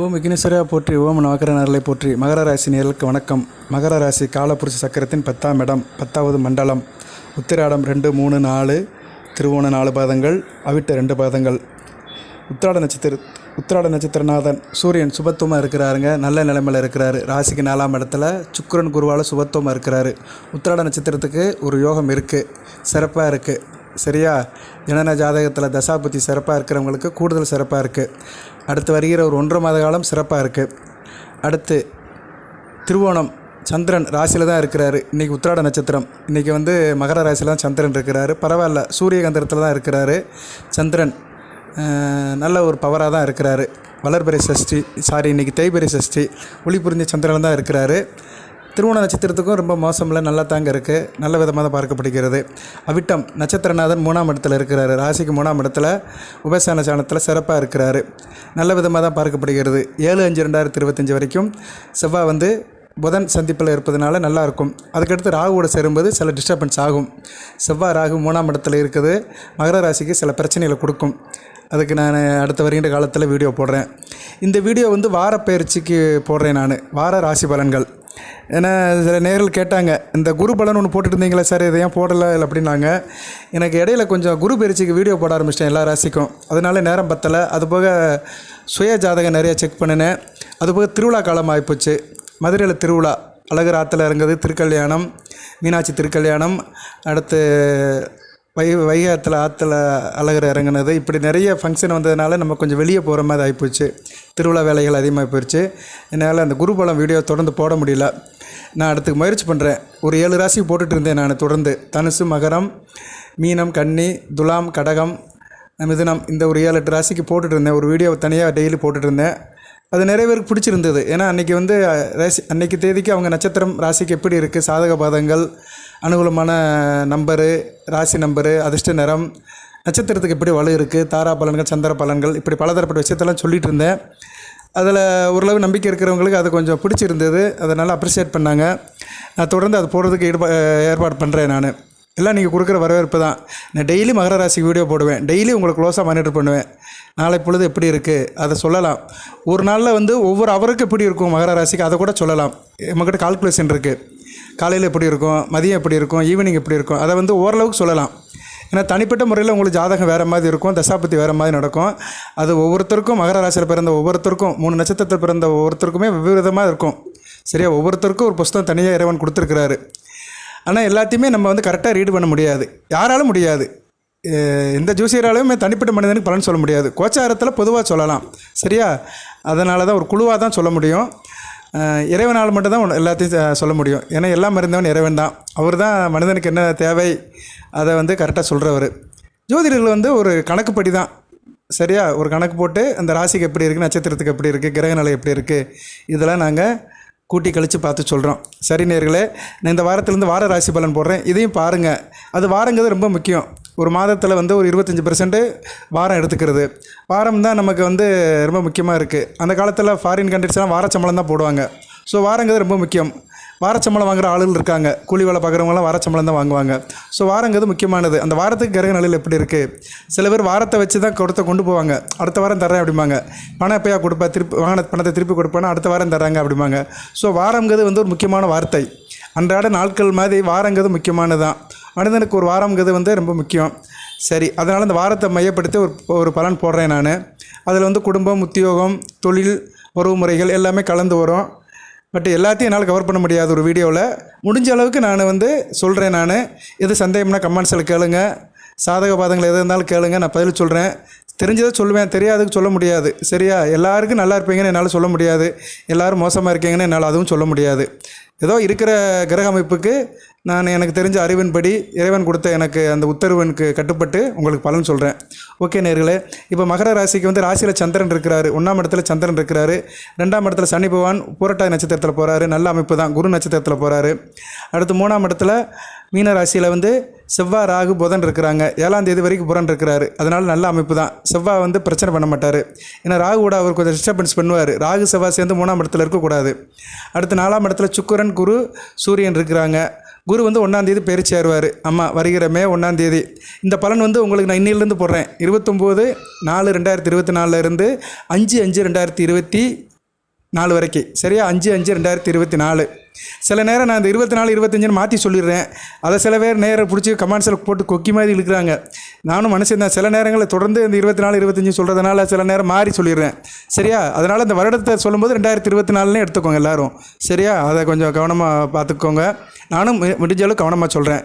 ஓம் விக்னேஸ்வரா போற்றி ஓம் நவகர நரலை போற்றி. மகர ராசி நேர்களுக்கு வணக்கம். மகர ராசி காலப்புருஷ சக்கரத்தின் பத்தாம் இடம் பத்தாவது மண்டலம். உத்திராடம் ரெண்டு மூணு நாலு. திருவோண நாலு பாதங்கள் அவிட்ட ரெண்டு பாதங்கள். உத்திராட நட்சத்திர உத்திராட நட்சத்திரநாதன் சூரியன் சுபத்துவமாக இருக்கிறாருங்க. நல்ல நிலைமையில் இருக்கிறாரு. ராசிக்கு நாலாம் இடத்துல சுக்கரன் குருவால் சுபத்துவமாக இருக்கிறாரு. உத்திராட நட்சத்திரத்துக்கு ஒரு யோகம் இருக்குது சிறப்பாக இருக்குது சரியா? ஜனன ஜாதகத்தில் தசாபுத்தி சிறப்பாக இருக்கிறவங்களுக்கு கூடுதல் சிறப்பாக இருக்குது அடுத்து வருகிற ஒரு ஒன்றரை மாத காலம் சிறப்பாக இருக்குது அடுத்து திருவோணம் சந்திரன் ராசியில் தான் இருக்கிறாரு. இன்றைக்கி உத்திராட நட்சத்திரம். இன்றைக்கி வந்து மகர ராசியில் தான் சந்திரன் இருக்கிறாரு. பரவாயில்ல சூரியகந்திரத்தில் தான் இருக்கிறாரு. சந்திரன் நல்ல ஒரு பவராக தான் இருக்கிறாரு. வளர்பிறை சஷ்டி சாரி இன்றைக்கி தேய்பிறை சஷ்டி ஒளி புரிஞ்ச சந்திரன் தான் இருக்கிறாரு. திருவோண நட்சத்திரத்துக்கும் ரொம்ப மோசமில்லை நல்லா தாங்க இருக்குது நல்ல விதமாக தான் பார்க்கப்படுகிறது. அவிட்டம் நட்சத்திரநாதன் மூணாம் இடத்துல இருக்கிறாரு. ராசிக்கு மூணாம் இடத்துல உபசான சாணத்தில் சிறப்பாக இருக்கிறாரு. நல்ல விதமாக தான் பார்க்கப்படுகிறது. ஏழு அஞ்சு ரெண்டாயிரத்தி இருபத்தஞ்சி வரைக்கும் செவ்வாய் வந்து புதன் சந்திப்பில் இருப்பதனால நல்லாயிருக்கும் அதுக்கடுத்து ராகுவோட சேரும்போது சில டிஸ்டர்பன்ஸ் ஆகும். செவ்வாய் ராகு மூணாம் இடத்துல இருக்குது. மகர ராசிக்கு சில பிரச்சனைகளை கொடுக்கும். அதுக்கு நான் அடுத்த வருகின்ற காலத்தில் வீடியோ போடுறேன். இந்த வீடியோ வந்து வார பயிற்சிக்கு போடுறேன் நான். வார ராசி பலன்கள். ஏன்னா சில நேரில் கேட்டாங்க இந்த குரு பலன் ஒன்று போட்டுட்டு இருந்தீங்களா சார் இதை ஏன் போடலை? இல்லை அப்படின்னாங்க. எனக்கு இடையில கொஞ்சம் குரு பயிற்சிக்கு வீடியோ போட ஆரம்பிச்சிட்டேன் எல்லா ராசிக்கும். அதனால நேரம் பத்தலை. அதுபோக சுய ஜாதகம் நிறையா செக் பண்ணினேன். அதுபோக திருவிழா காலம் ஆகிப்போச்சு மதுரையில் திருவிழா. அழகர் ஆற்றுல இறங்குது திருக்கல்யாணம். மீனாட்சி திருக்கல்யாணம். அடுத்து வை வைகாத்தில் ஆற்றுல அழகர் இறங்குனது. இப்படி நிறைய ஃபங்க்ஷன் வந்ததுனால நம்ம கொஞ்சம் வெளியே போகிற மாதிரி ஆகிப்போச்சு திருவிழா வேலைகள் அதிகமாக போயிடுச்சு என்னால் அந்த குருபலம் வீடியோ தொடர்ந்து போட முடியல. நான் அடுத்து முயற்சி பண்ணுறேன் ஒரு ஏழு ராசி போட்டுட்டு இருந்தேன் நான் தொடர்ந்து. தனுசு மகரம் மீனம் கன்னி துலாம் கடகம் மிதுனம். இந்த ஒரு ஏழு எட்டு ராசிக்கு போட்டுட்டு இருந்தேன். ஒரு வீடியோ தனியாக டெய்லி போட்டுட்டு இருந்தேன். அது நிறைய பேருக்கு பிடிச்சிருந்தது. ஏன்னா அன்றைக்கி வந்து ராசி அன்றைக்கி தேதிக்கு அவங்க நட்சத்திரம் ராசிக்கு எப்படி இருக்குது சாதக பாதங்கள் அனுகூலமான நம்பரு ராசி நம்பரு அதிர்ஷ்ட நிறம் நட்சத்திரத்துக்கு எப்படி வலு இருக்குது தாரா பலன்கள் சந்திர பலன்கள் இப்படி பலதரப்பட்ட விஷயத்தெல்லாம் சொல்லிட்டு இருந்தேன். அதில் ஓரளவு நம்பிக்கை இருக்கிறவங்களுக்கு அது கொஞ்சம் பிடிச்சிருந்தது. அதனால் அப்ரிஷியேட் பண்ணாங்க. நான் தொடர்ந்து அது போடுறதுக்கு ஈடுபா ஏற்பாடு பண்ணுறேன் நான். எல்லாம் நீங்கள் கொடுக்குற வரவேற்பு தான். நான் டெய்லி மகர ராசிக்கு வீடியோ போடுவேன். டெய்லி உங்களை க்ளோஸாக மானிட்டர் பண்ணுவேன். நாளை பொழுது எப்படி இருக்குது அதை சொல்லலாம். ஒரு நாளில் வந்து ஒவ்வொரு அவருக்கு எப்படி இருக்கும் மகர ராசிக்கு அதை கூட சொல்லலாம். நம்மக்கிட்ட கால்குலேஷன் இருக்குது காலையில் எப்படி இருக்கும்? மதியம் எப்படி இருக்கும்? ஈவினிங் எப்படி இருக்கும்? அதை வந்து ஓரளவுக்கு சொல்லலாம். ஏன்னா தனிப்பட்ட முறையில் உங்களுக்கு ஜாதகம் வேறு மாதிரி இருக்கும் தசாபத்தி வேறு மாதிரி நடக்கும். அது ஒவ்வொருத்தருக்கும் மகர ராசியில் பிறந்த ஒவ்வொருத்தருக்கும் மூணு நட்சத்திரத்தில் பிறந்த ஒவ்வொருத்தருக்குமே வெவ்வேறு விதமாக இருக்கும். சரியா? ஒவ்வொருத்தருக்கும் ஒரு புஸ்தகம் தனியாக இறைவன் கொடுத்துருக்கிறாரு. ஆனால் எல்லாத்தையுமே நம்ம வந்து கரெக்டாக ரீட் பண்ண முடியாது. யாராலும் முடியாது. எந்த ஜூசியராலையுமே தனிப்பட்ட மனிதனுக்கு பலன் சொல்ல முடியாது. கோச்சாரத்தில் பொதுவாக சொல்லலாம். சரியா? அதனால தான் ஒரு குழுவாக தான் சொல்ல முடியும். இறைவனால் மட்டும்தான் எல்லாத்தையும் சொல்ல முடியும். ஏன்னா எல்லாம் மருந்தவன் இறைவன் தான். அவர் தான் மனிதனுக்கு என்ன தேவை அதை வந்து கரெக்டாக சொல்கிறவர் ஜோதிடர்கள் வந்து ஒரு கணக்குப்படி தான். சரியா? ஒரு கணக்கு போட்டு அந்த ராசிக்கு எப்படி இருக்குது நட்சத்திரத்துக்கு எப்படி இருக்குது கிரகநிலை எப்படி இருக்குது இதெல்லாம் நாங்கள் கூட்டி கழித்து பார்த்து சொல்கிறோம் சரி நேர்களே நான் இந்த வாரத்துலேருந்து வார ராசி பலன் போடுறேன். இதையும் பாருங்கள் அது வாரங்கிறது ரொம்ப முக்கியம். ஒரு மாதத்தில் வந்து ஒரு இருபத்தஞ்சி பெர்சன்ட்டு வாரம் எடுத்துக்கிறது. வாரம் தான் நமக்கு வந்து ரொம்ப முக்கியமாக இருக்குது அந்த காலத்தில் ஃபாரின் கண்ட்ரிஸ்லாம் வார சம்பளம் தான் போடுவாங்க. ஸோ வாரங்கிறது ரொம்ப முக்கியம். வாரச்சம்பளம் வாங்குற ஆளுகள் இருக்காங்க. கூலி வேலை பார்க்குறவங்களாம் வாரச்சம்பளம் தான் வாங்குவாங்க. ஸோ வாரங்கிறது முக்கியமானது. அந்த வாரத்துக்கு கிரக நிலையில் எப்படி இருக்குது சில பேர் வாரத்தை வச்சு தான் கொடுத்த கொண்டு போவாங்க. அடுத்த வாரம் தரேன் அப்படிம்பாங்க. பணம் எப்பயா கொடுப்பா? திருப்பி வாங்கின பணத்தை திருப்பி கொடுப்பேன்னா அடுத்த வாரம் தராங்க அப்படிம்பாங்க. ஸோ வாரங்கிறது வந்து ஒரு முக்கியமான வார்த்தை. அன்றாட நாட்கள் மாதிரி வாரங்கிறது முக்கியமானது தான் மனிதனுக்கு ஒரு வாரங்கிறது வந்து ரொம்ப முக்கியம். சரி அதனால் அந்த வாரத்தை மையப்படுத்தி ஒரு ஒரு பலன் போடுறேன் நான். அதில் வந்து குடும்பம் உத்தியோகம் தொழில் உறவு முறைகள் எல்லாமே கலந்து வரும். பட் எல்லாத்தையும் என்னால் கவர் பண்ண முடியாது ஒரு வீடியோவில் முடிஞ்ச அளவுக்கு நான் வந்து சொல்கிறேன் நான். எது சந்தேகம்னா கமெண்ட்ஸில் கேளுங்க. சாதக பாதங்கள் எது இருந்தாலும் கேளுங்க. நான் பதில் சொல்கிறேன். தெரிஞ்சதை சொல்லுவேன். தெரியாதுக்கு சொல்ல முடியாது. சரியா? எல்லாருக்கும் நல்லா இருப்பீங்கன்னு என்னால் சொல்ல முடியாது. எல்லோரும் மோசமாக இருக்கீங்கன்னு என்னால் அதுவும் சொல்ல முடியாது. ஏதோ இருக்கிற கிரக அமைப்புக்கு நான் எனக்கு தெரிஞ்ச அறிவின்படி இறைவன் கொடுத்த எனக்கு அந்த உத்தரவனுக்கு கட்டுப்பட்டு உங்களுக்கு பலன் சொல்கிறேன் ஓகே நேர்களே இப்போ மகர ராசிக்கு வந்து ராசியில் சந்திரன் இருக்கிறாரு ஒன்றாம் இடத்துல சந்திரன் இருக்கிறாரு ரெண்டாம் இடத்துல சனி பகவான் பூரட்டாதி நட்சத்திரத்தில் போகிறாரு நல்ல அமைப்பு தான் குரு நட்சத்திரத்தில் போகிறாரு அடுத்து மூணாம் இடத்துல மீன ராசியில் வந்து செவ்வாய் ராகு புதன் இருக்கிறாங்க. ஏழாம் தேதி வரைக்கும் புறன் இருக்கிறாரு. அதனால நல்ல அமைப்பு தான். செவ்வாய் வந்து பிரச்சனை பண்ண மாட்டார். ஏன்னா ராகு கூட அவர் கொஞ்சம் டிஸ்டர்பன்ஸ் பண்ணுவார். ராகு செவ்வாய் சேர்ந்து மூணாம் இடத்துல இருக்கக்கூடாது. அடுத்து நாலாம் இடத்துல சுக்கரன் குரு சூரியன் இருக்கிறாங்க. குரு வந்து ஒன்றாம் தேதி சேருவார். ஆறுவார் ஆமாம் வருகிற மே ஒன்றாம் தேதி. இந்த பலன் வந்து உங்களுக்கு நான் இன்னிலேருந்து போடுறேன். இருபத்தொம்போது நாலு ரெண்டாயிரத்தி இருபத்தி நாலுலேருந்து அஞ்சு அஞ்சு ரெண்டாயிரத்தி இருபத்தி நாலு வரைக்கும். சரியா? அஞ்சு அஞ்சு ரெண்டாயிரத்தி இருபத்தி நாலு சில நேரம் நான் இந்த இருபத்தி நாலு இருபத்தஞ்சுன்னு மாற்றி சொல்லிடுறேன். அதை சில பேர் நேரம் பிடிச்சி கமெண்ட்ஸில் போட்டு கொக்கி மாதிரி இழுக்கிறாங்க. நானும் மனுஷன் தான். சில நேரங்களில் தொடர்ந்து இந்த இருபத்தி நாலு இருபத்தஞ்சு சொல்கிறதுனால சில நேரம் மாறி சொல்லிடுறேன். சரியா? அதனால் இந்த வருடத்தை சொல்லும்போது ரெண்டாயிரத்தி இருபத்தி நாலுன்னு எடுத்துக்கோங்க எல்லாரும். சரியா? அதை கொஞ்சம் கவனமாக பார்த்துக்கோங்க. நானும் மு- முடிஞ்ச அளவுக்கு கவனமாக சொல்கிறேன்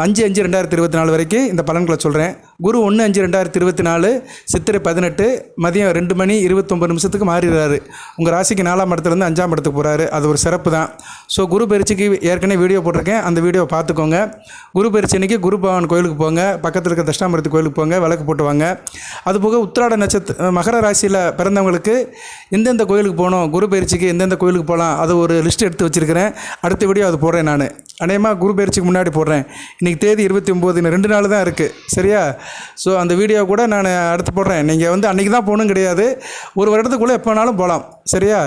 அஞ்சு அஞ்சு ரெண்டாயிரத்தி இருபத்தி நாலு வரைக்கும் இந்த பலன்களை சொல்கிறேன் குரு ஒன்று அஞ்சு ரெண்டாயிரத்தி இருபத்தி நாலு சித்திரை பதினெட்டு மதியம் ரெண்டு மணி இருபத்தொம்பது நிமிஷத்துக்கு மாறிடுறாரு. உங்கள் ராசிக்கு நாலாம் இடத்துலேருந்து அஞ்சாம் இடத்துக்கு போகிறாரு அது ஒரு சிறப்பு தான். ஸோ குரு பயிற்சிக்கு ஏற்கனவே வீடியோ போட்டிருக்கேன். அந்த வீடியோ பார்த்துக்கோங்க. குரு பயிற்சி அன்னைக்கு குரு பகவான் கோயிலுக்கு போங்க. பக்கத்தில் இருக்க தட்சிணாமூர்த்தி கோயிலுக்கு போங்க. விளக்கு போட்டு வாங்க. அதுபோக உத்திராட நட்சத்திர மகர ராசியில் பிறந்தவங்களுக்கு எந்தெந்த கோயிலுக்கு போகணும் குரு பயிற்சிக்கு எந்தெந்த கோயிலுக்கு போகலாம் அது ஒரு லிஸ்ட் எடுத்து வச்சுருக்கிறேன். அடுத்த வீடியோ அது போடுறேன் நான். அநேகமாக குரு பயிற்சிக்கு முன்னாடி போடுறேன். இன்றைக்கி தேதி இருபத்தி ஒம்பது இன்னும் ரெண்டு நாள் தான் இருக்குது சரியா? ஸோ அந்த வீடியோ கூட நான் அடுத்து போடுறேன். நீங்கள் வந்து அன்றைக்கி தான் போகணும் கிடையாது. ஒரு வருடத்துக்குள்ளே எப்போ வேணாலும் போகலாம் சரியா?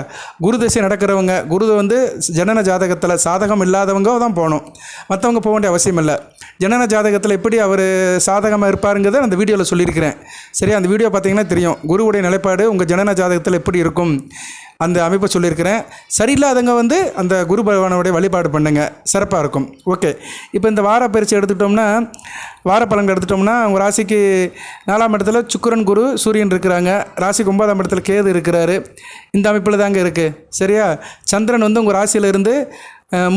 குரு தசை நடக்கிறவங்க குரு வந்து ஜனன ஜாதகத்தில் சாதகம் இல்லாதவங்க தான் போகணும். மற்றவங்க போக வேண்டிய அவசியம் இல்லை. ஜனன ஜாதகத்தில் எப்படி அவர் சாதகமாக இருப்பாருங்கிறத அந்த வீடியோவில் சொல்லியிருக்கிறேன். சரியா? அந்த வீடியோ பார்த்தீங்கன்னா தெரியும். குருவுடைய நிலைப்பாடு உங்கள் ஜனன ஜாதகத்தில் எப்படி இருக்கும்? அந்த அமைப்பை சொல்லியிருக்கிறேன். சரியில்லாதவங்க வந்து அந்த குரு பகவானோடைய வழிபாடு பண்ணுங்க. சிறப்பாக இருக்கும். ஓகே. இப்போ இந்த வார பயிற்சி எடுத்துக்கிட்டோம்னா வார பலன்கள் எடுத்துட்டோம்னா உங்கள் ராசிக்கு நாலாம் இடத்துல சுக்கரன் குரு சூரியன் இருக்கிறாங்க. ராசிக்கு ஒன்பதாம் இடத்துல கேது இருக்கிறாரு. இந்த அமைப்பில் தாங்க இருக்குது சரியா? சந்திரன் வந்து உங்கள் ராசியிலிருந்து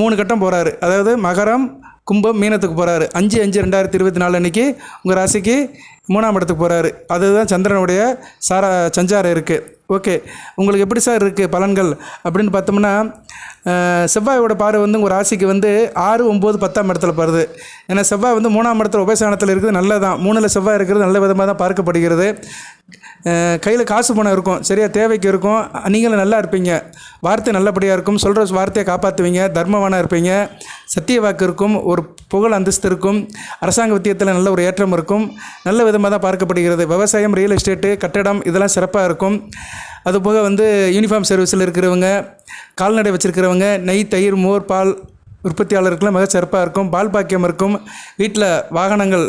மூணு கட்டம் போகிறாரு அதாவது மகரம் கும்பம் மீனத்துக்கு போகிறாரு அஞ்சு அஞ்சு ரெண்டாயிரத்தி இருபத்தி நாலு அன்றைக்கி உங்கள் ராசிக்கு மூணாம் இடத்துக்கு போகிறாரு அதுதான் சந்திரனுடைய சார சஞ்சாரம் இருக்குது ஓகே. உங்களுக்கு எப்படி சார் இருக்குது பலன்கள்? அப்படின்னு பார்த்தோம்னா செவ்வாயோட பார்வை வந்து உங்கள் ராசிக்கு வந்து ஆறு ஒம்பது பத்தாம் இடத்துல பாருது ஏன்னா செவ்வாய் வந்து மூணாம் இடத்துல உபயசானத்தில் இருக்குது நல்லதான் மூணில் செவ்வாய் இருக்கிறது நல்ல விதமாக தான் பார்க்கப்படுகிறது. கையில் காசு பணம் இருக்கும். சரியா தேவைக்கு இருக்கும். நீங்களும் நல்லா இருப்பீங்க. வார்த்தை நல்லபடியாக இருக்கும். சொல்கிற வார்த்தையை காப்பாற்றுவீங்க தர்மவானாக இருப்பீங்க. சத்திய வாக்கு இருக்கும். ஒரு புகழ் அந்தஸ்து இருக்கும். அரசாங்க வித்தியத்தில் நல்ல ஒரு ஏற்றம் இருக்கும். நல்ல விதமாக தான் பார்க்கப்படுகிறது. விவசாயம் ரியல் எஸ்டேட்டு கட்டடம் இதெல்லாம் சிறப்பாக இருக்கும். அதுபோக வந்து யூனிஃபார்ம் சர்வீஸில் இருக்கிறவங்க கால்நடை வச்சுருக்கிறவங்க நெய் தயிர் மோர் பால் உற்பத்தியாளருக்குலாம் மிக சிறப்பாக இருக்கும். பால் பாக்கியம் இருக்கும். வீட்டில் வாகனங்கள்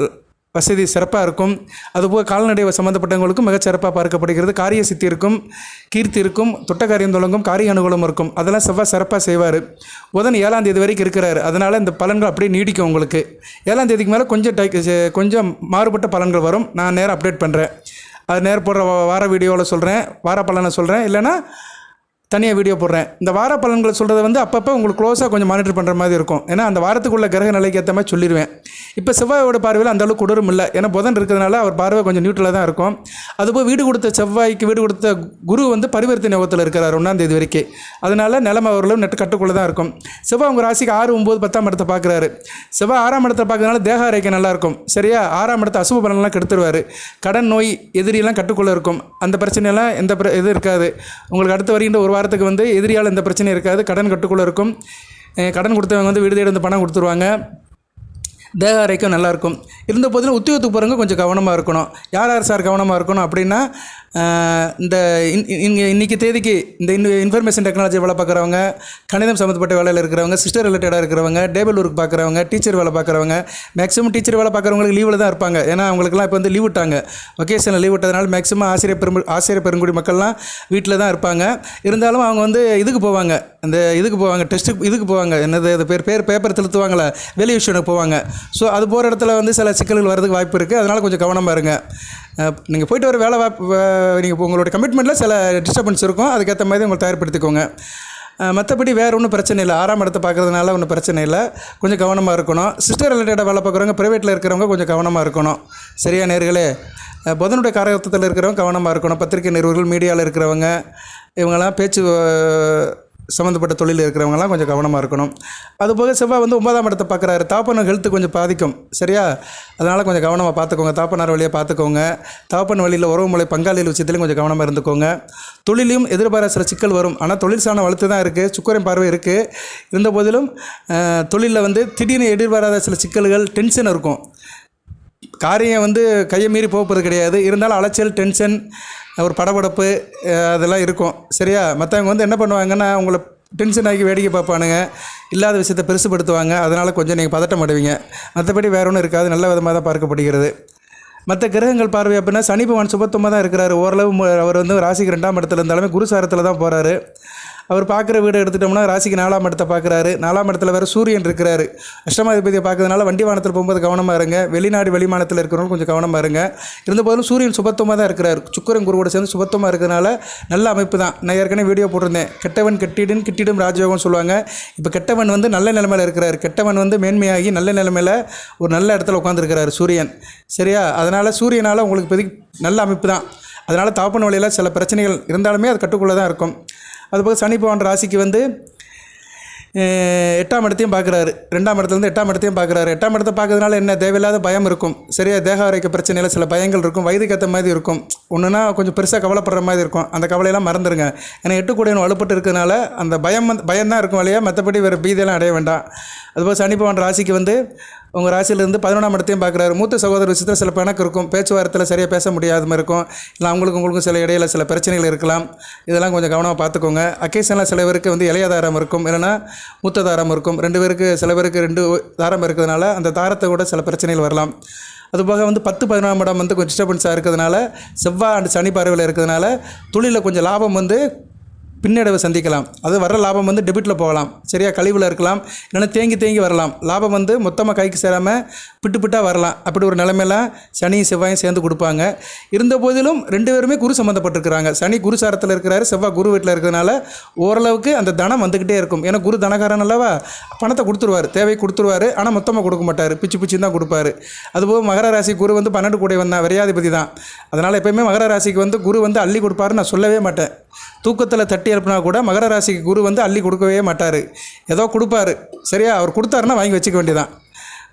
வசதி சிறப்பாக இருக்கும். அதுபோக கால்நடை சம்மந்தப்பட்டவங்களுக்கும் மிக சிறப்பாக பார்க்கப்படுகிறது. காரிய சித்தி இருக்கும் கீர்த்தி இருக்கும் தொட்ட காரியம் தொடங்கும் காரிய அனுகூலம் இருக்கும். அதெல்லாம் செவ்வாய் சிறப்பாக செய்வார். புதன் ஏழாம் தேதி வரைக்கும் இருக்கிறார். அதனால் இந்த பலன்கள் அப்படியே நீடிக்கும் உங்களுக்கு. ஏழாம் தேதிக்கு மேலே கொஞ்சம் டை கொஞ்சம் மாறுபட்ட பலன்கள் வரும். நான் நேரம் அப்டேட் பண்ணுறேன் அது நேரம் போடுற வா- வார வீடியோவில் சொல்கிறேன் வார பலனை சொல்கிறேன் இல்லைன்னா தனியாக வீடியோ போடுறேன். இந்த வார பலன்களை சொல்கிறத வந்து அப்பப்போ உங்களுக்கு க்ளோஸாக கொஞ்சம் மானிட்டர் பண்ணுற மாதிரி இருக்கும். ஏன்னா அந்த வாரத்துக்குள்ள கிரக நிலைக்கு ஏற்ற மாதிரி சொல்லிடுவேன் இப்போ செவ்வாயோட பார்வையில் அந்த அளவுக்கு கொடூரம் இல்லை. ஏன்னா புதன் இருக்கிறதுனால அவர் பார்வை கொஞ்சம் நியூட்ரலாக தான் இருக்கும். அதுபோல் வீடு கொடுத்த செவ்வாய்க்கு வீடு கொடுத்த குரு வந்து பரிவர்த்தனை யோகத்தில் இருக்கிறார் ஒன்றாந்தேதி வரைக்கும் அதனால் நிலைமை அவர்களும் நெட்டு கட்டுக்குள்ளே தான் இருக்கும். செவ்வாய் உங்கள் ராசிக்கு ஆறு ஒம்பது பத்தாம் இடத்தை பார்க்குறாரு. செவ்வாய் ஆறாம் இடத்தை பார்க்கறதுனால தேக ஆரோக்கியம் நல்லா இருக்கும். சரியா? ஆறாம் இடத்த அசுப பலன்லாம் கெடுத்துருவார். கடன் நோய் எதிரியெல்லாம் கட்டுக்குள்ளே இருக்கும். அந்த பிரச்சனையெல்லாம் எந்த பிர இது இருக்காது. உங்களுக்கு அடுத்து வருகின்ற ஒரு வாரத்துக்கு வந்து எதிரியால் எந்த பிரச்சனையும் இருக்காது. கடன் கட்டுக்குள்ளே இருக்கும். கடன் கொடுத்தவங்க வந்து வீடு தேடி வந்து பணம் கொடுத்துருவாங்க. தேக நல்லாயிருக்கும் இருந்த போதிலும் உத்தியோகத்துக்கு போகிறவங்க கொஞ்சம் கவனமாக இருக்கணும். யார் யார் சார் கவனமாக இருக்கணும் அப்படின்னா இந்த இன் இங்கே இன்றைக்கி தேதிக்கு இந்த இன் இன்ஃபர்மேஷன் டெக்னாலஜி வேலை பார்க்குறவங்க கணிதம் சம்மந்தப்பட்ட வேலையில் இருக்கிறவங்க சிஸ்டர் ரிலேட்டடாக இருக்கிறவங்க டேபிள் ஒர்க் பார்க்குறவங்க டீச்சர் வேலை பார்க்குறவங்க மேக்ஸிமம் டீச்சர் வேலை பார்க்குறவங்களுக்கு லீவில் தான் இருப்பாங்க. ஏன்னா அவங்களுக்குலாம் இப்போ வந்து லீவ் விட்டாங்க. ஒகேஷனில் லீவ் விட்டதுனால மேக்ஸிமம் ஆசிரியர் பெரும் ஆசிரியர் பெருங்குடி மக்கள்லாம் வீட்டில் தான் இருப்பாங்க. இருந்தாலும் அவங்க வந்து இதுக்கு போவாங்க. அந்த இதுக்கு போவாங்க டெஸ்ட்டுக்கு இதுக்கு போவாங்க. என்னது அது பேர் பேர் பேப்பர் திருத்துவாங்களே வெளியூஷனுக்கு போவாங்க. ஸோ அது போகிற இடத்துல வந்து சில சிக்கல்கள் வரதுக்கு வாய்ப்பு இருக்குது அதனால் கொஞ்சம் கவனமாக இருங்க. நீங்கள் போயிட்டு வர வேலை வாய்ப்பு நீங்கள் உங்களோட கமிட்மெண்ட்டில் சில டிஸ்டர்பன்ஸ் இருக்கும். அதுக்கேற்ற மாதிரி உங்களை தயார்படுத்திக்கோங்க. மற்றபடி வேறு ஒன்றும் பிரச்சனை இல்லை. ஆறாம் இடத்தை பார்க்குறதுனால ஒன்றும் பிரச்சனை இல்லை. கொஞ்சம் கவனமாக இருக்கணும். சிஸ்டர் ரிலேட்டடாக வேலை பார்க்குறவங்க ப்ரைவேட்டில் இருக்கிறவங்க கொஞ்சம் கவனமாக இருக்கணும். சரியா நேர்களே? புதனுடைய காரகத்தில் இருக்கிறவங்க கவனமாக இருக்கணும். பத்திரிகை நிறுவனங்கள் மீடியாவில் இருக்கிறவங்க இவங்கெல்லாம் பேச்சு சம்மந்தப்பட்ட தொழில் இருக்கிறவங்கலாம் கொஞ்சம் கவனமாக இருக்கணும். அதுபோக செவ்வாய் வந்து ஒன்பதாம் இடத்தை பார்க்குறாரு. தாப்பன ஹெல்த்து கொஞ்சம் பாதிக்கும். சரியா? அதனால் கொஞ்சம் கவனமாக பார்த்துக்கோங்க. தாப்பனார் வழியாக பார்த்துக்கோங்க. தாப்பன் வழியில் உறவு முறை பங்காளிகள் விஷயத்துலையும் கொஞ்சம் கவனமாக இருந்துக்கோங்க. தொழிலையும் எதிர்பாராத சில சிக்கல் வரும். ஆனால் தொழில் சாணம் வளர்த்து தான் இருக்குது சுக்கரம் பார்வை இருக்குது இருந்த போதிலும் தொழிலில் வந்து திடீர்னு எதிர்பாராத சில சிக்கல்கள் டென்ஷன் இருக்கும். காரியம் வந்து கையை மீறி போகிறது கிடையாது. இருந்தாலும் அலைச்சல் டென்ஷன் ஒரு படபடப்பு அதெல்லாம் இருக்கும். சரியா? மற்றவங்க வந்து என்ன பண்ணுவாங்கன்னா உங்களை டென்ஷன் ஆகி வேடிக்கை பார்ப்பானுங்க. இல்லாத விஷயத்தை பெருசுப்படுத்துவாங்க அதனால் கொஞ்சம் நீங்கள் பதட்டம் அடைவீங்க. மற்றபடி வேற ஒன்றும் இருக்காது. நல்ல விதமாக தான் பார்க்கப்படுகிறது. மற்ற கிரகங்கள் பார்வை அப்படின்னா சனி பகவான் சுபத்துவமாக தான் இருக்கிறாரு. ஓரளவு அவர் வந்து ராசிக்கு ரெண்டாம் இடத்துல இருந்தாலுமே குரு சாரத்தில் தான் போகிறாரு அவர் பார்க்குற வீடு எடுத்துட்டோம்னா ராசிக்கு நாலாம் இடத்தை பார்க்குறாரு. நாலாம் இடத்துல வேறு சூரியன் இருக்கிறாரு. அஷ்டமாதிபதியை பார்க்கறதுனால வண்டி வானத்தில் போகும்போது கவனமாக இருங்க. வெளிநாடு வெளிமானத்தில் இருக்கிறவங்க கொஞ்சம் கவனமாக இருங்க. இருந்தபோதும் சூரியன் சுபத்துவமாக தான் இருக்கிறார். சுக்கரன் குருவோட சேர்ந்து சுபத்துவமாக இருக்கிறதுனால நல்ல அமைப்பு தான். நான் ஏற்கனவே வீடியோ போட்டிருந்தேன். கெட்டவன் கெட்டிடும் கிட்டிடும் ராஜயோகம்னு சொல்லுவாங்க. இப்போ கெட்டவன் வந்து நல்ல நிலைமையில் இருக்கிறார். கெட்டவன் வந்து மேன்மையாகி நல்ல நிலைமையில் ஒரு நல்ல இடத்துல உட்காந்துருக்கிறார் சூரியன். சரியா? அதனால் சூரியனால் உங்களுக்கு இப்போதைக்கு நல்ல அமைப்பு தான். அதனால் தாப்பன வழியில் சில பிரச்சனைகள் இருந்தாலுமே அது கட்டுக்குள்ளே தான் இருக்கும். அதுபோக சனி பகவான் ராசிக்கு வந்து எட்டாம் இடத்தையும் பார்க்குறாரு. ரெண்டாம் இடத்துலேருந்து எட்டாம் இடத்தையும் பார்க்குறாரு. எட்டாம் இடத்தை பார்க்கறதுனால என்ன? தேவையில்லாத பயம் இருக்கும். சரியா? தேக ஆரோக்கிய பிரச்சனையில் சில பயங்கள் இருக்கும். வயதுக்கு ஏற்ற மாதிரி இருக்கும். ஒன்றுனா கொஞ்சம் பெருசாக கவலைப்படுற மாதிரி இருக்கும். அந்த கவலையெல்லாம் மறந்துடுங்க ஏன்னா எட்டு கூடையன் வலுப்பட்டு இருக்கிறதுனால அந்த பயம் வந்து பயம் தான் இருக்கும் இல்லையா? மற்றபடி வேறு பீதியெல்லாம் அடைய வேண்டாம். அதுபோல் சனி பகவான் ராசிக்கு வந்து உங்கள் ராசியிலேருந்து பதினொன்றாம் இடத்தையும் பார்க்குறாரு. மூத்த சகோதர விஷயத்தில் சில பிணக்கு இருக்கும். பேச்சுவார்த்தையில் சரியாக பேச முடியாத மாதிரி இருக்கும். இல்லை அவங்களுக்கு உங்களுக்கும் சில இடையில சில பிரச்சனைகள் இருக்கலாம். இதெல்லாம் கொஞ்சம் கவனமாக பார்த்துக்கோங்க. அக்கேஷனில் சில பேருக்கு வந்து இளைய தாரம் இருக்கும். இல்லைன்னா மூத்த தாரம் இருக்கும். ரெண்டு பேருக்கு சில பேருக்கு ரெண்டு தாரம் இருக்கிறதுனால அந்த தாரத்தை கூட சில பிரச்சனைகள் வரலாம். அதுபோக வந்து பத்து பதினொன்றாம் இடம் வந்து கொஞ்சம் டிஸ்டர்பன்ஸாக இருக்கிறதுனால செவ்வாய் அண்ட் சனி பார்வையில் இருக்கிறதுனால தொழிலில் கொஞ்சம் லாபம் வந்து பின்னடைவை சந்திக்கலாம். அது வர லாபம் வந்து டெபிட்டில் போகலாம். சரியா? கழிவில் இருக்கலாம். இல்லைன்னா தேங்கி தேங்கி வரலாம். லாபம் வந்து மொத்தமாக கைக்கு சேராமல் பிட்டு பிட்டாக வரலாம். அப்படி ஒரு நிலைமையில சனியும் செவ்வாயும் சேர்ந்து கொடுப்பாங்க. இருந்த போதிலும் ரெண்டு பேருமே குரு சம்மந்தப்பட்டிருக்கிறாங்க சனி குரு சாரத்தில் இருக்கிறாரு. செவ்வாய் குரு வீட்டில் இருக்கிறதுனால ஓரளவுக்கு அந்த தனம் வந்துக்கிட்டே இருக்கும். ஏன்னா குரு தனகாரன் அல்லவா? பணத்தை கொடுத்துருவார். தேவை கொடுத்துருவாரு. ஆனால் மொத்தமாக கொடுக்க மாட்டார். பிச்சு பிச்சு தான் கொடுப்பாரு. அதுபோக மகர ராசி குரு வந்து பன்னெண்டு கூடை வந்தான் விரையாதிபதி தான். அதனால் எப்பயுமே மகர ராசிக்கு வந்து குரு வந்து அள்ளி கொடுப்பாருன்னு நான் சொல்லவே மாட்டேன். தூக்கத்தில் தட்டி எழுப்பினா கூட மகர ராசிக்கு குரு வந்து அள்ளி கொடுக்கவே மாட்டார். ஏதோ கொடுப்பாரு. சரியா? அவர் கொடுத்தாருன்னா வாங்கி வச்சுக்க வேண்டியதான்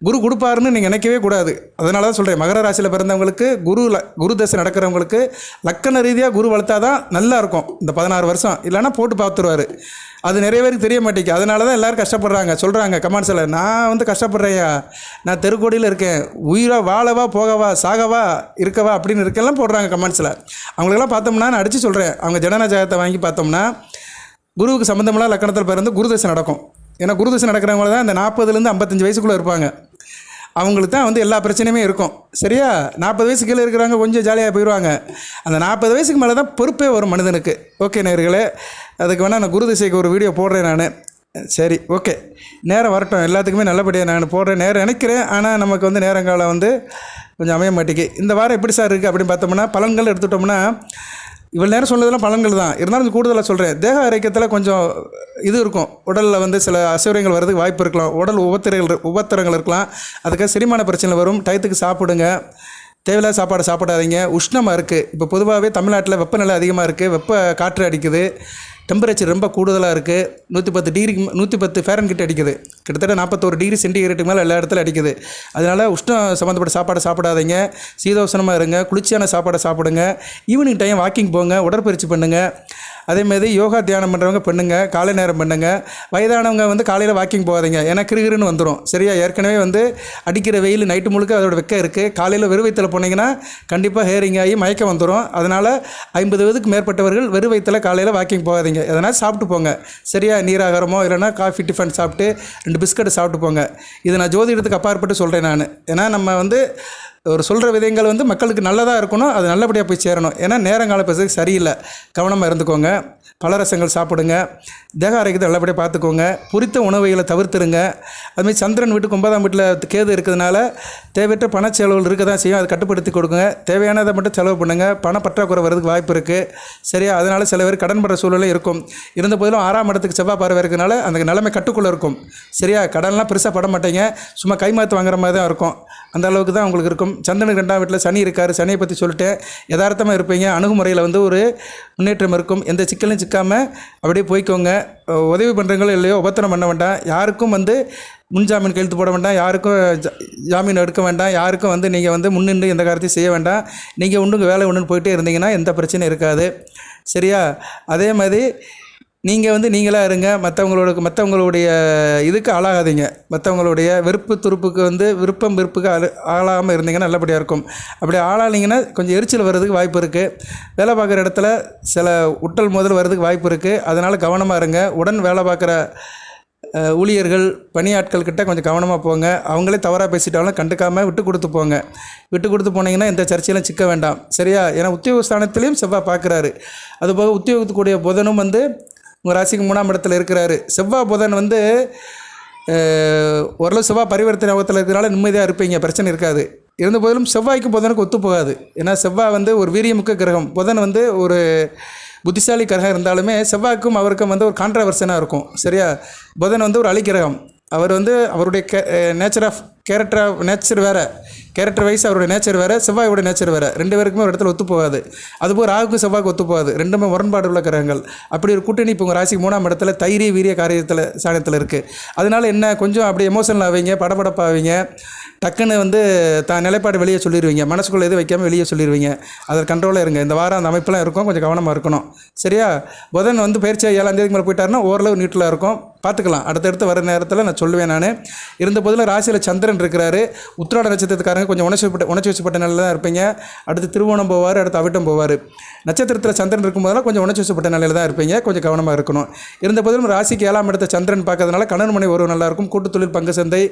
குரு கொடுப்பாருன்னு நீங்கள் நினைக்கவே கூடாது. அதனால தான் சொல்கிறேன் மகர ராசியில் பிறந்தவங்களுக்கு குரு ல- குரு தசை நடக்கிறவங்களுக்கு லக்கண ரீதியாக குரு வளர்த்தா தான் நல்லா இருக்கும். இந்த பதினாறு வருஷம். இல்லைன்னா போட்டு பார்த்துருவாரு. அது நிறைய பேருக்கு தெரிய மாட்டேங்குது. அதனால தான் எல்லோரும் கஷ்டப்படுறாங்க. சொல்கிறாங்க கமெண்ட்ஸில் நான் வந்து கஷ்டப்படுறேயா நான் தெருக்கோடியில் இருக்கேன். உயிராக வாழவா போகவா சாகவா இருக்கவா? அப்படின்னு இருக்கெல்லாம் போடுறாங்க கமெண்ட்ஸில் அவங்களுக்கெல்லாம் பார்த்தோம்னா நான் அடித்து சொல்கிறேன் அவங்க ஜனநாயகத்தை வாங்கி பார்த்தோம்னா குருவுக்கு சம்மந்தமெல்லாம் லக்கணத்தில் பிறந்து குருதசை நடக்கும். ஏன்னா குருதசை நடக்கிறவங்க தான் இந்த நாற்பதுலேருந்து ஐம்பத்தஞ்சு வயசுக்குள்ளே இருப்பாங்க. அவங்களுக்கு தான் வந்து எல்லா பிரச்சனையுமே இருக்கும். சரியா? நாற்பது வயசு கீழே இருக்கிறவங்க கொஞ்சம் ஜாலியாக போயிடுவாங்க அந்த நாற்பது வயசுக்கு மேலே தான் பொறுப்பே வரும் மனிதனுக்கு. ஓகே நேர்களே அதுக்கு வேணால் நான் குரு திசைக்கு ஒரு வீடியோ போடுறேன் நான். சரி ஓகே. நேரம் வரட்டும். எல்லாத்துக்குமே நல்லபடியாக நான் போடுறேன். நேரம் நினைக்கிறேன். ஆனால் நமக்கு வந்து நேரங்காலம் வந்து கொஞ்சம் அமைய மாட்டேங்குது. இந்த வாரம் எப்படி சார் இருக்குது அப்படின்னு பார்த்தோம்னா பலன்கள் எடுத்துட்டோம்னா இவ்வளோ நேரம் சொன்னதெல்லாம் பலன்கள் தான். இருந்தாலும் கூடுதலாக சொல்கிறேன் தேக ஆரோக்கியத்தில் கொஞ்சம் இது இருக்கும். உடலில் வந்து சில அசௌரியங்கள் வர்றதுக்கு வாய்ப்பு இருக்கலாம். உடல் உபத்திரங்கள் உபத்திரங்கள் இருக்கலாம். அதுக்காக செரிமான பிரச்சனை வரும். டயத்துக்கு சாப்பிடுங்க. தேவையில்லாத சாப்பாடு சாப்பிடாதீங்க. உஷ்ணமாக இருக்குது இப்போ பொதுவாகவே தமிழ்நாட்டில் வெப்பநிலை அதிகமாக இருக்குது வெப்ப காற்று அடிக்குது. டெம்பரேச்சர் ரொம்ப கூடுதலாக இருக்குது நூற்றி பத்து டிகிரி நூற்றி பத்து ஃபேரன் கிட்ட அடிக்குது. கிட்டத்தட்ட நாற்பத்தோரு டிகிரி சென்டிகிரேட்டுக்கு மேலே எல்லா இடத்துல அடிக்குது. அதனால் உஷ்ணம் சம்மந்தப்பட்ட சாப்பாடு சாப்பிடாதீங்க. சீதோஷணமாக இருங்க. குளிர்ச்சியான சாப்பாடை சாப்பிடுங்க. ஈவினிங் டைம் வாக்கிங் போங்க. உடற்பயிற்சி பண்ணுங்கள் அதேமாதிரி யோகா தியானம் பண்ணுறவங்க பண்ணுங்க காலை நேரம் பண்ணுங்க. வயதானவங்க வந்து காலையில் வாக்கிங் போகாதீங்க. ஏன்னா கிருகிருன்னு வந்துடும் சரியா? ஏற்கனவே வந்து அடிக்கிற வெயில் நைட்டு முழுக்க அதோட வெக்க இருக்குது காலையில் வெறும் வயித்துல போனீங்கன்னா கண்டிப்பாக ஹேரிங் ஆகி மயக்கம் வந்துடும் அதனால் ஐம்பது வயதுக்கு மேற்பட்டவர்கள் வெறும் வயித்துல காலையில் வாக்கிங் போகாதீங்க. எதனால் சாப்பிட்டு போங்க. சரியா? நீராகாரமோ இல்லைன்னா காஃபி டிஃபன் சாப்பிட்டு ரெண்டு பிஸ்கட் சாப்பிட்டு போங்க. இது நான் ஜோதிடத்துக்கு அப்பாற்பட்டு சொல்கிறேன் நான். ஏன்னா நம்ம வந்து ஒரு சொல்கிற விதயங்கள் வந்து மக்களுக்கு நல்லதாக இருக்கணும் அது நல்லபடியாக போய் சேரணும். ஏன்னா நேரங்கால பேசுறதுக்கு சரியில்லை. கவனமாக இருந்துக்கோங்க. பலரசங்கள் சாப்பிடுங்க. தேக ஆரோக்கியத்தை நல்லபடியாக பார்த்துக்கோங்க. பொரித்த உணவுகளை தவிர்த்துருங்க. அதுமாதிரி சந்திரன் வீட்டுக்கு ஒன்பதாம் வீட்டில் கேது இருக்கிறதுனால தேவையற்ற பண செலவுகள் இருக்க தான் செய்யும். அதை கட்டுப்படுத்தி கொடுங்க. தேவையானதை மட்டும் செலவு பண்ணுங்கள் பண பற்றாக்குறை வரதுக்கு வாய்ப்பு இருக்குது சரியா? அதனால் சில பேர் கடன் படுற சூழ்நிலை இருக்கும். இருந்த போதிலும் ஆறாம் இடத்துக்கு செவ்வாய் பார்வை இருக்கிறனால அந்த நிலைமை கட்டுக்குள்ளே இருக்கும். சரியா? கடன்லாம் பெருசாக பட மாட்டேங்க. சும்மா கைமாத்து வாங்குற மாதிரி தான் இருக்கும். அந்த அளவுக்கு தான் உங்களுக்கு இருக்கும். சந்திரனுக்கு ரெண்டாம் வீட்டில் சனி இருக்கார். சனியை பற்றி சொல்லிட்டு யதார்த்தமாக இருப்பீங்க. அணுகுமுறையில் வந்து ஒரு முன்னேற்றம் இருக்கும். எந்த சிக்கலும் வச்சுக்காமல் அப்படியே போய்க்கோங்க. உதவி பண்ணுறீங்களோ இல்லையோ உபத்திரம் பண்ண வேண்டாம். யாருக்கும் வந்து முன்ஜாமீன் கையெழுத்து போட வேண்டாம். யாருக்கும் ஜா- ஜாமீன் எடுக்க வேண்டாம். யாருக்கும் வந்து நீங்கள் வந்து முன்னின்று எந்த காரியத்தையும் செய்ய வேண்டாம். நீங்கள் உண்டுங்க வேலை ஒன்றுன்னு போயிட்டே இருந்தீங்கன்னா எந்த பிரச்சனையும் இருக்காது. சரியா? அதே மாதிரி நீங்கள் வந்து நீங்களாக இருங்க. மற்றவங்களோட மற்றவங்களுடைய இதுக்கு ஆளாகாதீங்க. மற்றவங்களுடைய வெறுப்பு துருப்புக்கு வந்து விருப்பம் வெறுப்புக்கு ஆளு ஆளாகாமல் இருந்தீங்கன்னா நல்லபடியாக இருக்கும். அப்படி ஆளானீங்கன்னா கொஞ்சம் எரிச்சல் வர்றதுக்கு வாய்ப்பு இருக்குது வேலை பார்க்குற இடத்துல சில உட்டல் முதல் வர்றதுக்கு வாய்ப்பு இருக்குது அதனால் கவனமாக இருங்க. உடன் வேலை பார்க்குற ஊழியர்கள் பணியாட்கள் கிட்ட கொஞ்சம் கவனமாக போங்க. அவங்களே தவறாக பேசிட்டாலும் கண்டுக்காமல் விட்டு கொடுத்து போங்க. விட்டு கொடுத்து போனீங்கன்னா இந்த சர்ச்சையிலும் சிக்க வேண்டாம். சரியா? ஏன்னா உத்தியோக ஸ்தானத்திலையும் செவ்வாய் பார்க்குறாரு. அதுபோக உத்தியோகத்துக்குரிய புதனும் வந்து உங்கள் ராசிக்கு மூணாம் இடத்துல இருக்கிறாரு. செவ்வாய் புதன் வந்து ஓரளவு செவ்வாய் பரிவர்த்தனை யோகத்தில் இருக்கிறனால நிம்மதியாக இருப்பீங்க பிரச்சனை இருக்காது. இருந்த போதிலும் செவ்வாய்க்கு புதனுக்கு ஒத்து போகாது. ஏன்னா செவ்வாய் வந்து ஒரு வீரியமிக்க கிரகம். புதன் வந்து ஒரு புத்திசாலி கிரகம் இருந்தாலுமே செவ்வாய்க்கும் அவருக்கும் வந்து ஒரு கான்ட்ரவர்சனாக இருக்கும். சரியா? புதன் வந்து ஒரு அலிகிரகம் அவர் வந்து அவருடைய K nature of character of nature வேறு. கேரக்டர் வைஸ் அவருடைய நேச்சர் வேறு செவ்வாயோட நேச்சர் வேறு. ரெண்டு பேருக்குமே ஒரு இடத்துல ஒத்து போகாது அதுபோல் ராகுக்கு செவ்வாய்க்கு ஒத்து போகாது ரெண்டுமே முரண்பாடு உள்ள கிரகங்கள். அப்படி ஒரு கூட்டணி இப்போ உங்கள் ராசிக்கு மூணாம் இடத்துல தைரிய வீரிய காரியத்தில் சாணத்தில் இருக்குது அதனால என்ன கொஞ்சம் அப்படி எமோஷனல் ஆவீங்க படபடப்பாவீங்க. டக்குன்னு வந்து தான் நிலைப்பாடு வெளியே சொல்லிடுவீங்க மனசுக்குள்ளே எதுவும் வைக்காமல் வெளியே சொல்லிடுவீங்க அதில் கண்ட்ரோலாக இருங்க. இந்த வாரம் அந்த அமைப்பெல்லாம் இருக்கும். கொஞ்சம் கவனமாக இருக்கணும். சரியா? புதன் வந்து பயிற்சியாக ஏழாம் தேதிக்கு மேலே போயிட்டாருன்னா ஓரளவு நீட்டில் இருக்கும். பார்த்துக்கலாம். அடுத்தடுத்து வர நேரத்தில் நான் சொல்லுவேன் நான். இருந்த போதில் ராசியில் சந்திரன் இருக்கிறாரு. உத்திராட நட்சத்திரத்துக்காரங்க கொஞ்சம் உணர்ச்சி உணர்ச்சி வச்சுப்பட்ட நிலையில் தான் இருப்பீங்க. அடுத்து திருவோணம் போவார் அடுத்து அவிட்டம் போவார். நட்சத்திரத்தில் சந்திரன் இருக்கும்போதெல்லாம் கொஞ்சம் உணர்ச்சிசப்பட்ட நிலையில் தான் இருப்பீங்க. கொஞ்சம் கவனமாக இருக்கணும். இருந்த போதிலும் ராசிக்கு ஏழாம் இடத்த சந்திரன் பார்க்கறதுனால கணவன் மனை உறவு நல்லா இருக்கும். கூட்டு தொழில் பங்கு சந்தை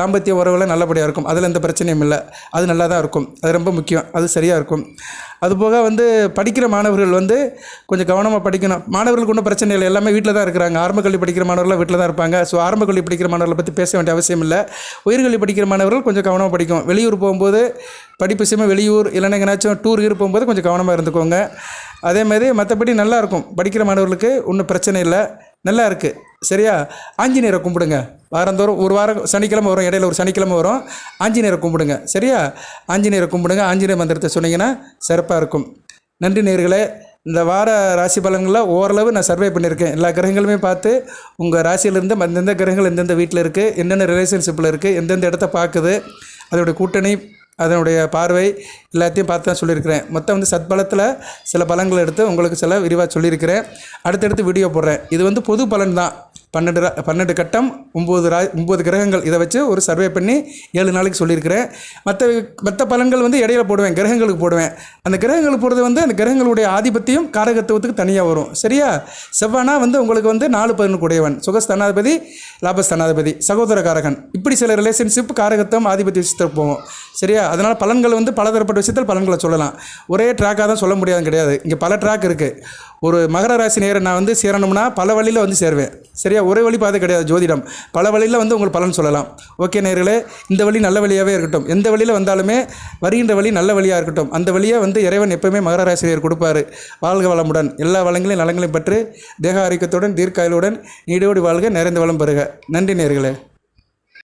தாம்பத்திய உறவுலாம் நல்லபடியாக இருக்கும். அதில் எந்த பிரச்சனையும் இல்லை. அது நல்லா தான் இருக்கும். அது ரொம்ப முக்கியம். அது சரியாக இருக்கும். அதுபோக வந்து படிக்கிற மாணவர்கள் வந்து கொஞ்சம் கவனமாக படிக்கணும். மாணவர்களுக்கு ஒன்றும் பிரச்சனை இல்லை. எல்லாமே வீட்டில் தான் இருக்கிறாங்க. ஆரம்ப கல்வி படிக்கிற மாணவர்கள் வீட்டில் தான் இருப்பாங்க. ஸோ ஆரம்ப கல்வி படிக்கிற மாணவர்களை பற்றி பேச வேண்டிய அவசியம் இல்லை. உயர்கல்வி படிக்கிற மாணவர்கள் கொஞ்சம் கவனமாக படிக்கும். வெளியூர் போகும்போது படிப்பு விஷயமா வெளியூர் இல்லைன்னா எங்கேனாச்சும் டூர் கீர் போகும்போது கொஞ்சம் கவனமாக இருந்துக்கோங்க. அதே மாதிரி மற்றபடி நல்லாயிருக்கும் படிக்கிற மாணவர்களுக்கு ஒன்றும் பிரச்சனை இல்லை. நல்லா இருக்குது சரியா? ஆஞ்சநேயரை கும்பிடுங்க. வாரந்தோறும் ஒரு வாரம் சனிக்கிழமை வரும். இடையில ஒரு சனிக்கிழமை வரும். ஆஞ்சநேயரை கும்பிடுங்க. சரியா? ஆஞ்சநேயரை கும்பிடுங்க. ஆஞ்சநேய மந்திரத்தை சொன்னீங்கன்னா சிறப்பாக இருக்கும். நன்றி நேர்களே இந்த வார ராசி பலன்களில் ஓரளவு நான் சர்வே பண்ணியிருக்கேன். எல்லா கிரகங்களுமே பார்த்து உங்கள் ராசியிலேருந்து எந்தெந்த கிரகங்கள் எந்தெந்த வீட்டில் இருக்குது என்னென்ன ரிலேஷன்ஷிப்பில் இருக்குது எந்தெந்த இடத்த பார்க்குது அதோடைய கூட்டணி அதனுடைய பார்வை எல்லாத்தையும் பார்த்து தான் சொல்லியிருக்கிறேன். மொத்தம் வந்து சத்பலத்தில் சில பலன்கள் எடுத்து உங்களுக்கு சில விரிவாக சொல்லியிருக்கிறேன். அடுத்தடுத்து வீடியோ போடுறேன். இது வந்து பொது பலன் தான். பன்னெண்டு ரா பன்னெண்டு கட்டம் ஒம்பது ரா ஒம்பது கிரகங்கள். இதை வச்சு ஒரு சர்வே பண்ணி ஏழு நாளைக்கு சொல்லியிருக்கிறேன். மற்ற மற்ற பலன்கள் வந்து இடையில போடுவேன் கிரகங்களுக்கு போடுவேன். அந்த கிரகங்களுக்கு போடுறது வந்து அந்த கிரகங்களுடைய ஆதிபத்தியம் காரகத்துவத்துக்கு தனியாக வரும். சரியா? செவ்வானா வந்து உங்களுக்கு வந்து நாலு பதினொன்று உடையவன். சுகஸ்தானாதிபதி லாபஸ்தானாதிபதி சகோதரகாரகன் இப்படி சில ரிலேஷன்ஷிப் காரகத்துவம் ஆதிபத்திய விஷயத்தில் போவோம் சரியா? அதனால் பலன்கள் வந்து பலதரப்பட்ட விஷயத்தில் பலன்களை சொல்லலாம். ஒரே ட்ராக்காக தான் சொல்ல முடியாது கிடையாது. இங்கே பல ட்ராக் இருக்குது ஒரு மகர ராசி நேரை நான் வந்து சேரணும்னா பல வழியில் வந்து சேருவேன். சரியா? ஒரே வழி பார்த்து கிடையாது ஜோதிடம். பல வழியில் வந்து உங்களுக்கு பலன் சொல்லலாம். ஓகே நேர்களே இந்த வழி நல்ல வழியாகவே இருக்கட்டும். எந்த வழியில் வந்தாலுமே வருகின்ற வழி நல்ல வழியாக இருக்கட்டும். அந்த வழியை வந்து இறைவன் எப்பவுமே மகர ராசினியர் கொடுப்பாரு. வாழ்க வளமுடன். எல்லா வளங்களையும் நலங்களையும் பெற்று தேக ஆரோக்கியத்துடன் தீர்க்காயலுடன் நீடோடி வாழ்க நிறைந்த வளம் பெறுக. நன்றி நேர்களே